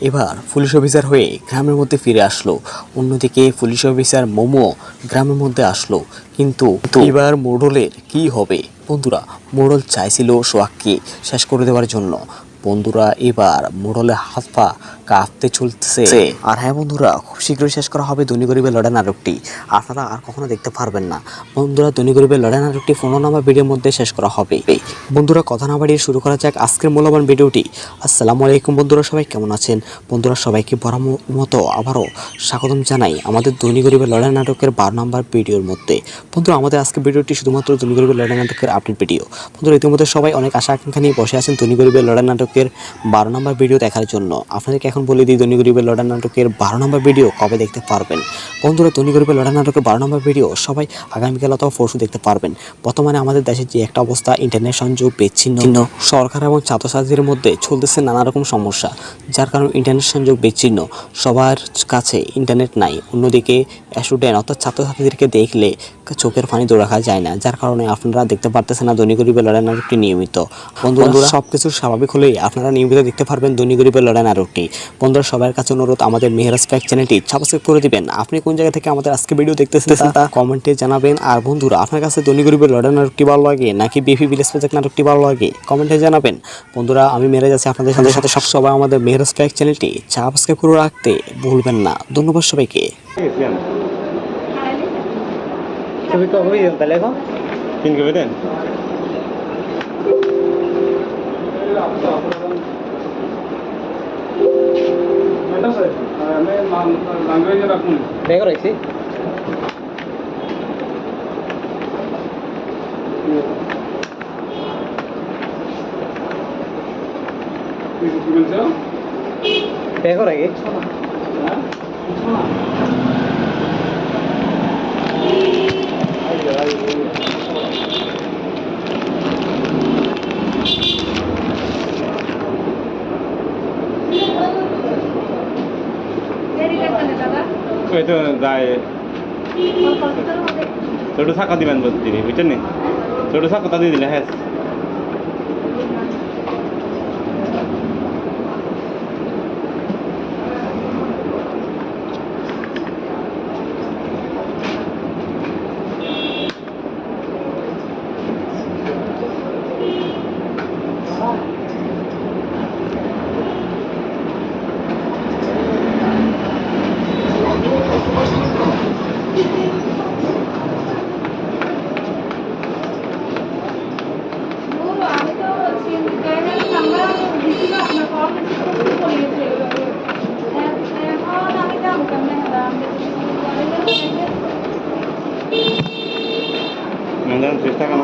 এবার police officer হয়ে গ্রামের মধ্যে ফিরে আসলো। অন্যদিকে পুলিশ অফিসার মোমো গ্রামের মধ্যে আসলো। কিন্তু এবার মোড়লের কি হবে? বন্ধুরা, মোড়ল চাইছিল সোয়াককে শেষ করে দেওয়ার জন্য। বন্ধুরা এবার মোড়লে হাত পা কাঁপতে চলতেছে। আর হ্যাঁ বন্ধুরা খুব শীঘ্রই শেষ করা হবে ধনী গরিবের লড়াই নাটকটি। আপনারা আর কখনো দেখতে পারবেন না। বন্ধুরা ধনী গরিবের লড়াই নাটকটি পনেরো নম্বর ভিডিওর মধ্যে শেষ করা হবে। বন্ধুরা কথা না বাড়িয়ে শুরু করা যাক আজকের মূল্যবান ভিডিওটি। আসসালামু আলাইকুম বন্ধুরা সবাই কেমন আছেন? বন্ধুরা সবাইকে বড় মতো আবারও স্বাগতম জানাই আমাদের ধনী গরিবের লড়াই নাটকের বারো নম্বর ভিডিওর মধ্যে। বন্ধুরা আমাদের আজকের ভিডিওটি শুধুমাত্র ধনী গরিবের লড়াই নাটকের আপডেট ভিডিও। বন্ধুরা ইতিমধ্যে সবাই অনেক আশা আকাঙ্ক্ষা নিয়ে বসে আছেন ধনী গরিবের লড়াই নাটকের বারো নম্বর ভিডিও দেখার জন্য। আপনাদেরকে এখন বলে দিই ধনী গরিবের লড়াই নাটকের বারো নম্বর ভিডিও কবে দেখতে পারবেন? বন্ধুরা ধনী গরিবের লড়াই নাটকের বারো নম্বর ভিডিও সবাই আগামীকাল অথবা পরশু দেখতে পারবেন। বর্তমানে আমাদের দেশের যে একটা অবস্থা ইন্টারনেট সংযোগ বিচ্ছিন্ন। সরকার এবং ছাত্রছাত্রীদের মধ্যে চলতেছে নানা রকম সমস্যা যার কারণে ইন্টারনেট সংযোগ বিচ্ছিন্ন। সবার কাছে ইন্টারনেট নাই অন্যদিকে স্টুডেন্ট অর্থাৎ ছাত্রছাত্রীদেরকে দেখলে চোখের পানি ধরে রাখা যায় না যার কারণে আপনারা দেখতে পারতেছেন না ধনী গরিবের লড়াই নাটকটি নিয়মিত। বন্ধুরা সব কিছু স্বাভাবিক হলেই আপনারা নিয়মিত দেখতে পারবেন ধনী গরিবের লড়াই নাটকটি। বন্ধুরা সবার কাছে অনুরোধ আমাদের মেহরাজ প্যাক চ্যানেলটি সাবস্ক্রাইব করে দিবেন। আপনি কোন জায়গা থেকে আমাদের আজকে ভিডিও দেখতেছেন তা কমেন্টে জানাবেন। আর বন্ধুরা আপনার কাছে ধনী গরিবের লড়াই নাটকটি ভালো লাগে নাকি বিপি ভিলেজ প্রজেক্ট নাটকটি ভালো লাগে? কমেন্টে জানাবেন। বন্ধুরা আমি মেহরাজ আছি আপনাদের সাথে সাথে সব সবাই আমাদের মেহরাজ প্যাক চ্যানেলটি সাবস্ক্রাইব করে রাখতে ভুলবেন না। ধন্যবাদ সবাইকে। ছবি কবে দিন তাহলে এখন? তিন কবে দেন? বেগ রয়েছি বেগ রাখি ওই তো যায়। ছোট শাখা দিবেন বলতে বুঝছেন নি? ছোট শাখা দিয়ে দিলে হ্যাঁ। আমি তো আমরা দিছিল আপনার কল করিয়েছে এখন আমি যাব কেমন চেষ্টা কেন